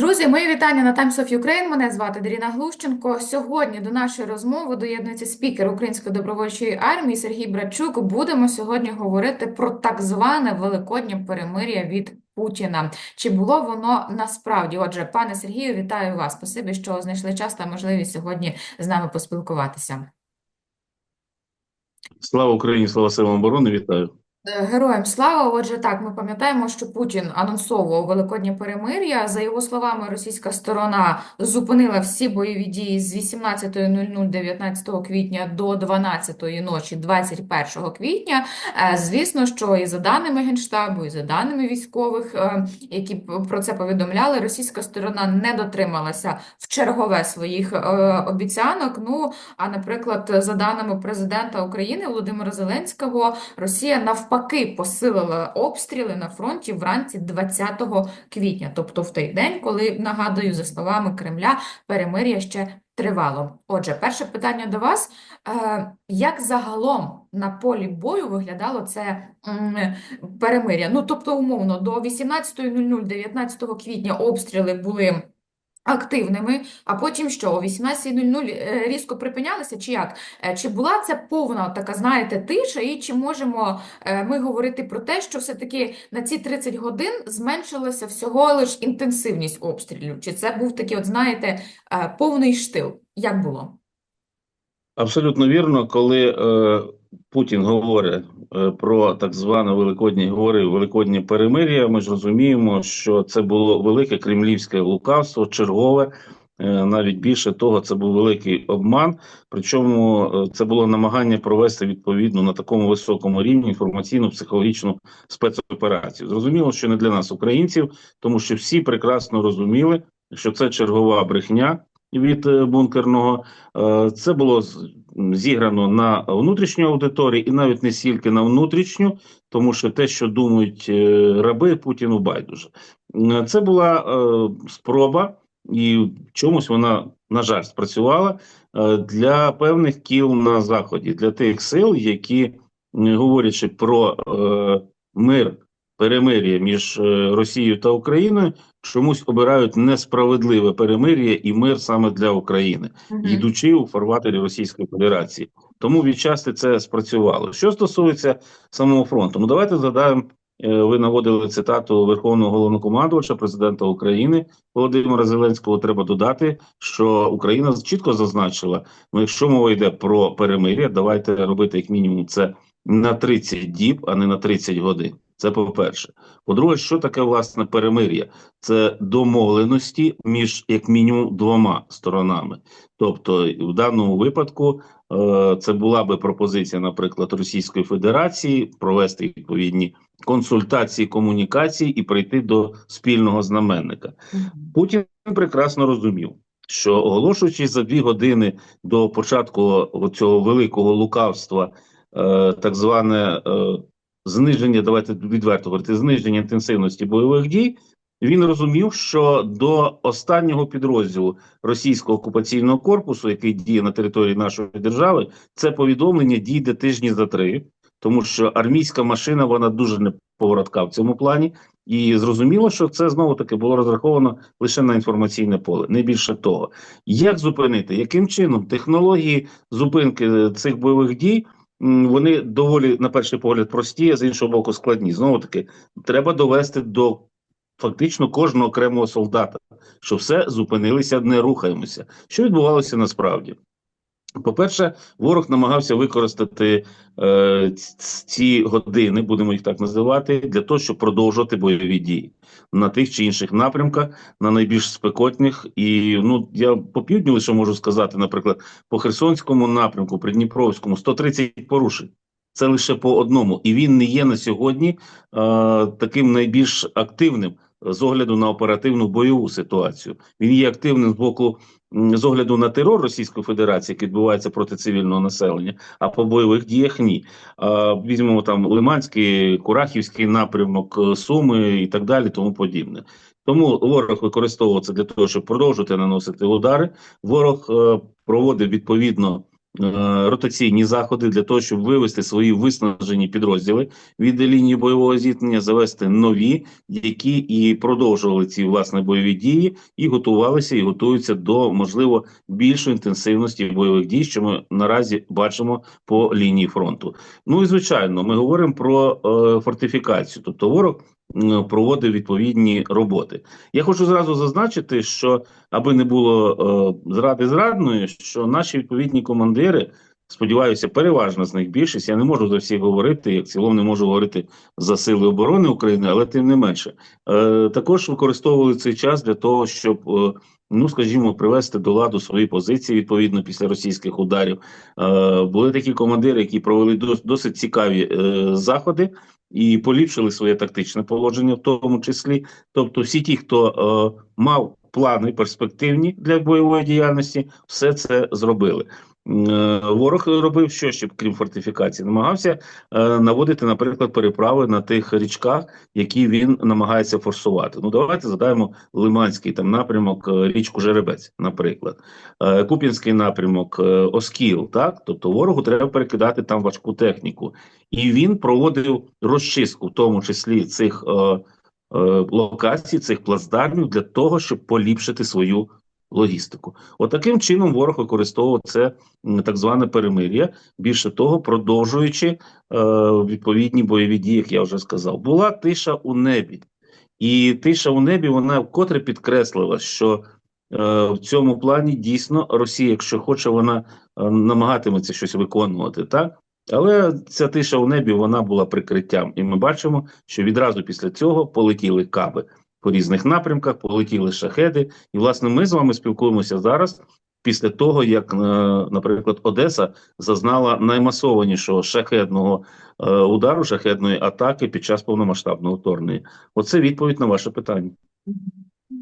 Друзі, мої вітання на Times of Ukraine. Мене звати Даріна Глущенко. Сьогодні до нашої розмови доєднується спікер Української добровольчої армії Сергій Братчук. Будемо сьогодні говорити про так зване великоднє перемир'я від Путіна. Чи було воно насправді? Отже, пане Сергію, вітаю вас. Спасибі, що знайшли час та можливість сьогодні з нами поспілкуватися. Слава Україні, слава силам оборони, вітаю. Е, Героям слава! Отже, так, ми пам'ятаємо, що Путін анонсовував великоднє перемир'я. За його словами, російська сторона зупинила всі бойові дії з 18.00 19 квітня до 12-ї ночі 21 квітня. Е, Звісно, що і за даними Генштабу, і за даними військових, е, які про це повідомляли, російська сторона не дотрималася в чергове своїх обіцянок. Ну, а, наприклад, за даними президента України Володимира Зеленського, Росія навпаки посилила обстріли на фронті вранці 20 квітня, тобто в той день, коли, нагадую, за словами Кремля, перемир'я ще тривало. Отже, перше питання до вас. Е, Як загалом на полі бою виглядало це перемир'я? Ну, тобто, умовно, до 18.00 19 квітня обстріли були активними, а потім що, о 18.00 е, різко припинялися, чи як? Е, Чи була це повна така, знаєте, тиша, і чи можемо е, ми говорити про те, що все-таки на ці 30 годин зменшилася всього лиш інтенсивність обстрілів? Чи це був такий, от знаєте, повний штил? Як було? Абсолютно вірно, коли Путін говорить е, про так зване Великоднє, говорив Великоднє перемир'я, ми ж розуміємо, що це було велике кремлівське лукавство, чергове. Е, Навіть більше того, це був великий обман. Причому е, це було намагання провести відповідно на такому високому рівні інформаційну психологічну спецоперацію. Зрозуміло, що не для нас, українців, тому що всі прекрасно розуміли, що це чергова брехня від бункерного. Це було зіграно на внутрішню аудиторію, і навіть не стільки на внутрішню, тому що те, що думають е, раби, Путіну байдуже. Це була е, спроба, і чомусь вона, на жаль, спрацювала е, для певних кіл на заході, для тих сил, які, говорячи про е, мир, перемир'я між е, Росією та Україною, чомусь обирають несправедливе перемир'я і мир саме для України Мгм. йдучи у фарватері Російської Федерації. Тому відчасти це спрацювало. Що стосується самого фронту, ну давайте згадаємо. е, Ви наводили цитату Верховного головнокомандувача, президента України Володимира Зеленського. Треба додати, що Україна чітко зазначила: ну, якщо мова йде про перемир'я, давайте робити як мінімум це на 30 діб, а не на 30 годин. Це по-перше. По-друге, що таке власне перемир'я? Це домовленості між як мінімум двома сторонами. Тобто, в даному випадку е, це була би пропозиція, наприклад, Російської Федерації провести відповідні консультації, комунікації і прийти до спільного знаменника. Путін прекрасно розумів, що оголошуючи за дві години до початку цього великого лукавства, е, так зване е, зниження, давайте відверто говорити, зниження інтенсивності бойових дій. Він розумів, що до останнього підрозділу російського окупаційного корпусу, який діє на території нашої держави, це повідомлення дійде тижні за три, тому що армійська машина вона дуже неповоротка в цьому плані, і зрозуміло, що це знову таки було розраховано лише на інформаційне поле, не більше того. Як зупинити, яким чином технології зупинки цих бойових дій? Вони доволі на перший погляд прості, а з іншого боку, складні. Знову таки, треба довести до фактично кожного окремого солдата, що все зупинилися, не рухаємося. Що відбувалося насправді? По-перше, ворог намагався використати е, ці години, будемо їх так називати, для того, щоб продовжувати бойові дії на тих чи інших напрямках, на найбільш спекотних. І ну я по півдню лише можу сказати, наприклад, по Херсонському напрямку, Придніпровському 130 порушень. Це лише по одному, і він не є на сьогодні е, таким найбільш активним з огляду на оперативну бойову ситуацію. Він є активним з боку з огляду на терор Російської Федерації, який відбувається проти цивільного населення, а по бойових діях ні. Візьмемо там Лиманський, Курахівський напрямок, е, Суми і так далі, тому подібне. Тому ворог використовував це для того, щоб продовжувати наносити удари. Ворог е, проводив відповідно ротаційні заходи для того, щоб вивести свої виснажені підрозділи від лінії бойового зіткнення, завести нові, які і продовжували ці власне бойові дії, і готувалися і готуються до можливо більшої інтенсивності бойових дій, що ми наразі бачимо по лінії фронту. Ну і звичайно, ми говоримо про е, фортифікацію, тобто ворог проводив відповідні роботи. Я хочу зразу зазначити, що аби не було е, зради зрадної, що наші відповідні командири. Сподіваюся, переважна з них більшість. Я не можу за всіх говорити, як цілому не можу говорити за сили оборони України, але тим не менше, е, також використовували цей час для того, щоб, е, ну скажімо, привести до ладу свої позиції відповідно після російських ударів. Е, були такі командири, які провели дос- досить цікаві е, заходи і поліпшили своє тактичне положення, в тому числі. Тобто, всі ті, хто е, мав плани перспективні для бойової діяльності, все це зробили. Е, Ворог робив що ще крім фортифікації, намагався е, наводити, наприклад, переправи на тих річках, які він намагається форсувати. Ну давайте згадаємо Лиманський там напрямок, е, річку Жеребець, наприклад, Куп'янський напрямок, Оскіл. Так, тобто ворогу треба перекидати там важку техніку, і він проводив розчистку, в тому числі цих локацій, цих плацдармів для того, щоб поліпшити свою логістику. Отаким чином ворог використовував це так зване перемир'я. Більше того, продовжуючи е, відповідні бойові дії, як я вже сказав, була тиша у небі, і тиша у небі вона вкотре підкреслила, що е, в цьому плані дійсно Росія, якщо хоче, вона е, намагатиметься щось виконувати, так. Але ця тиша у небі вона була прикриттям, і ми бачимо, що відразу після цього полетіли каби по різних напрямках, полетіли шахеди. І власне ми з вами спілкуємося зараз після того, як, е, наприклад, Одеса зазнала наймасованішого шахедного е, удару, шахедної атаки під час повномасштабного вторгнення. Оце відповідь на ваше питання.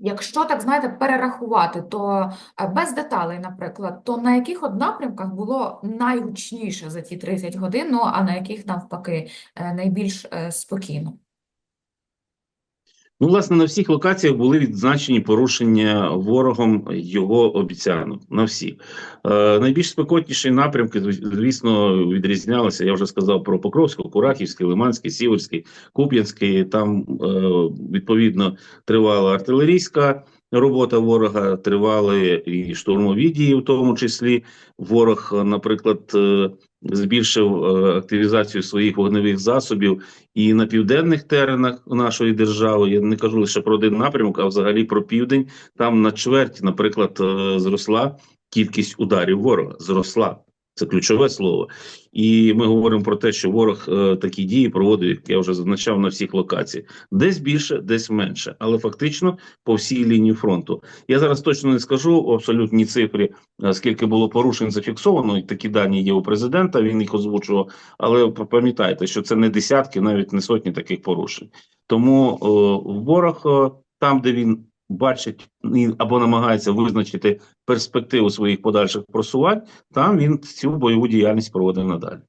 Якщо так знаєте, перерахувати, то е, без деталей, наприклад, то на яких от напрямках було найгучніше за ті 30 годин, ну а на яких навпаки найбільш спокійно? Ну, власне, на всіх локаціях були відзначені порушення ворогом його обіцянок. На всіх. Е, найбільш спекотніші напрямки, звісно, відрізнялися. Я вже сказав про Покровську, Курахівський, Лиманський, Сіверський, Куп'янський. Там е, відповідно тривала артилерійська робота ворога, тривали і штурмові дії, в тому числі. Ворог, е, наприклад, е, збільшив е, активізацію своїх вогневих засобів і на південних теренах нашої держави. Я не кажу лише про один напрямок, а взагалі про південь. Там на чверть, наприклад, зросла кількість ударів ворога. Зросла. Це ключове слово. І ми говоримо про те, що ворог е, такі дії проводить, як я вже зазначав, на всіх локаціях. Десь більше, десь менше, але фактично по всій лінії фронту. Я зараз точно не скажу абсолютні цифри, е, скільки було порушень зафіксовано. і Такі дані є у президента. Він їх озвучував. Але пам'ятайте, що це не десятки, навіть не сотні таких порушень. Тому е, ворог е, там, де він бачить або намагається визначити перспективу своїх подальших просувань, там він цю бойову діяльність проводить надалі.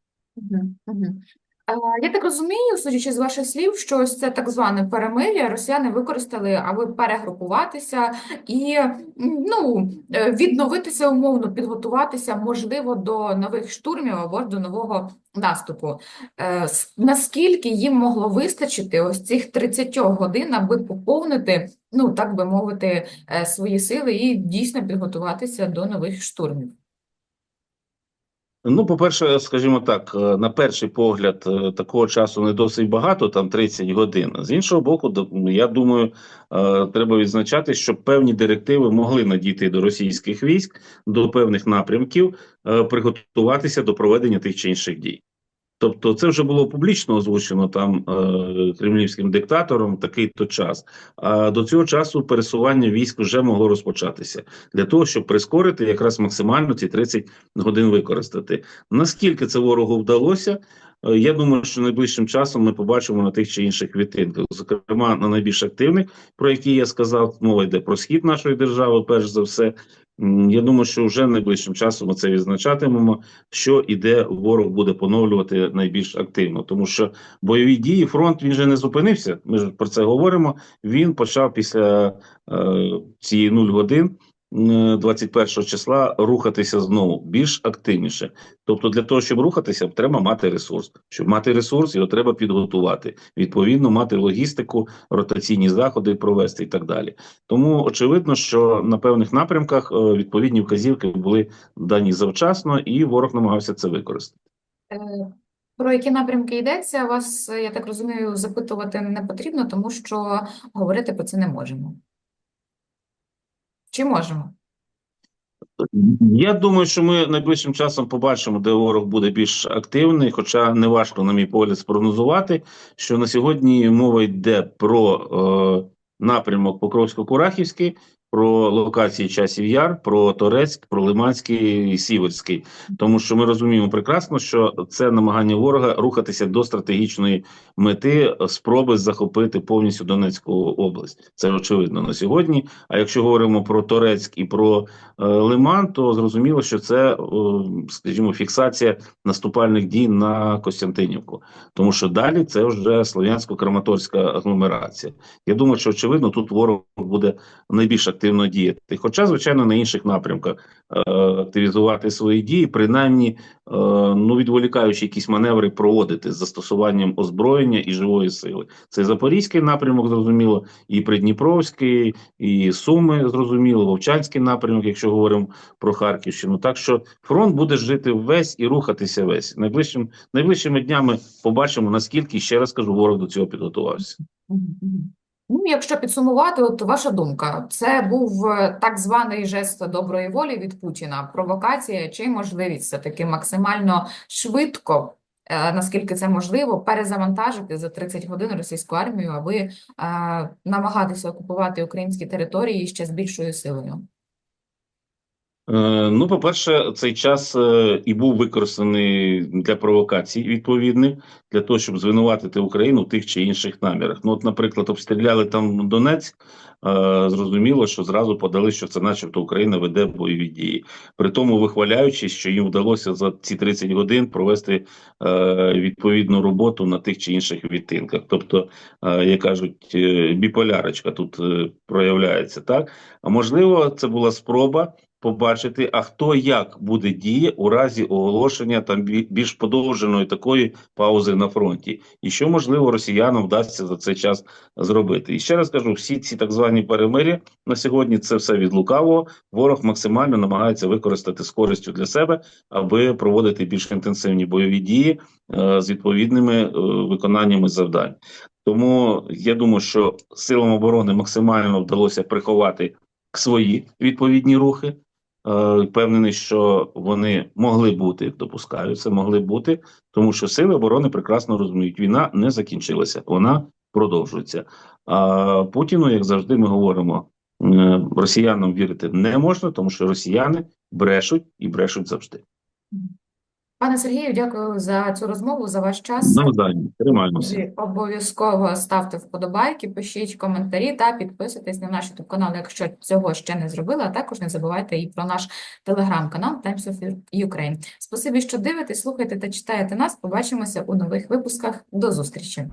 Я так розумію, судячи з ваших слів, що ось це так зване перемир'я росіяни використали, аби перегрупуватися і ну, е, відновитися умовно, підготуватися, можливо, до нових штурмів або до нового наступу. Е, Наскільки їм могло вистачити ось цих 30 годин, аби поповнити, ну так би мовити, е, свої сили і дійсно підготуватися до нових штурмів? Ну, по-перше, скажімо так, е, на перший погляд, е, такого часу не досить багато, там 30 годин. З іншого боку, я думаю, треба відзначати, що певні директиви могли надійти до російських військ, до певних напрямків, приготуватися до проведення тих чи інших дій. Тобто, це вже було публічно озвучено там е, кремлівським диктатором такий то час. А до цього часу пересування військ вже могло розпочатися для того, щоб прискорити якраз максимально ці 30 годин використати. Наскільки це ворогу вдалося? е, Я думаю, що найближчим часом ми побачимо на тих чи інших відтинках, зокрема на найбільш активних, про які я сказав, мова йде про схід нашої держави, перш за все. Я думаю, що вже найближчим часом ми це відзначатимемо, що іде ворог буде поновлювати найбільш активно, тому що бойові дії фронт він же не зупинився. Ми ж про це говоримо. Він почав після е, цієї нуль годин 21 числа рухатися знову більш активніше. Тобто, для того, щоб рухатися, треба мати ресурс. Щоб мати ресурс, його треба підготувати. Відповідно, мати логістику, ротаційні заходи провести і так далі. Тому очевидно, що на певних напрямках е, відповідні вказівки були дані завчасно, і ворог намагався це використати. Е, Про які напрямки йдеться, вас, е, я так розумію, запитувати не потрібно, тому що говорити про це не можемо. Чи можемо? Я думаю, що ми найближчим часом побачимо, де ворог буде більш активний, хоча не важко, на мій погляд, спрогнозувати, що на сьогодні мова йде про е, напрямок Покровсько-Курахівський, про локації часів Яр, про Торецьк, про Лиманський і Сіверський. Тому що ми розуміємо прекрасно, що це намагання ворога рухатися до стратегічної мети спроби захопити повністю Донецьку область. Це очевидно на сьогодні. А якщо говоримо про Торецьк і про е, Лиман, то зрозуміло, що це, е, скажімо, фіксація наступальних дій на Костянтинівку, тому що далі це вже слов'янсько-краматорська агломерація. Я думаю, що очевидно тут ворог буде найбільш активно діяти. Хоча, звичайно, на інших напрямках е, активізувати свої дії, принаймні, е, ну відволікаючи якісь маневри проводити з застосуванням озброєння і живої сили. Це Запорізький напрямок, зрозуміло, і Придніпровський, і Суми, зрозуміло, Вовчанський напрямок, якщо говоримо про Харківщину. Так що фронт буде жити весь і рухатися весь. Найближчим найближчими днями побачимо, наскільки ще раз кажу, ворог до цього підготувався. Ну, якщо підсумувати, от ваша думка, це був е, так званий жест доброї волі від Путіна, провокація чи можливість все-таки максимально швидко, е, наскільки це можливо, перезавантажити за 30 годин російську армію, аби е, намагатися окупувати українські території ще з більшою силою? Е, Ну, по-перше, цей час е, і був використаний для провокацій відповідних, для того, щоб звинуватити Україну в тих чи інших намірах. Ну, от, наприклад, обстріляли там Донецьк, е, зрозуміло, що зразу подали, що це, начебто, Україна веде бойові дії. При тому вихваляючись, що їм вдалося за ці 30 годин провести відповідну роботу на тих чи інших відтинках. Тобто, як кажуть, біполярочка тут проявляється, так? А можливо, це була спроба побачити, а хто як буде діє у разі оголошення там бі- більш подовженої такої паузи на фронті, і що можливо росіянам вдасться за цей час зробити. І ще раз кажу, всі ці так звані перемир'я на сьогодні це все від лукавого. Ворог максимально намагається використати з користю для себе, аби проводити більш інтенсивні бойові дії е, з відповідними е, виконаннями завдань. Тому я думаю, що силам оборони максимально вдалося приховати свої відповідні рухи. Е, Впевнений, що вони могли бути, допускаю, це могли бути, тому що сили оборони прекрасно розуміють, війна не закінчилася, вона продовжується. А Путіну, як завжди, ми говоримо, е, росіянам вірити не можна, тому що росіяни брешуть і брешуть завжди. Пане Сергію, дякую за цю розмову, за ваш час. Навзаєм, тримаємося. Обов'язково ставте вподобайки, пишіть коментарі та підписуйтесь на наш YouTube канал, якщо цього ще не зробили, а також не забувайте і про наш телеграм-канал Times of Ukraine. Спасибі, що дивитесь, слухаєте та читаєте нас. Побачимося у нових випусках. До зустрічі!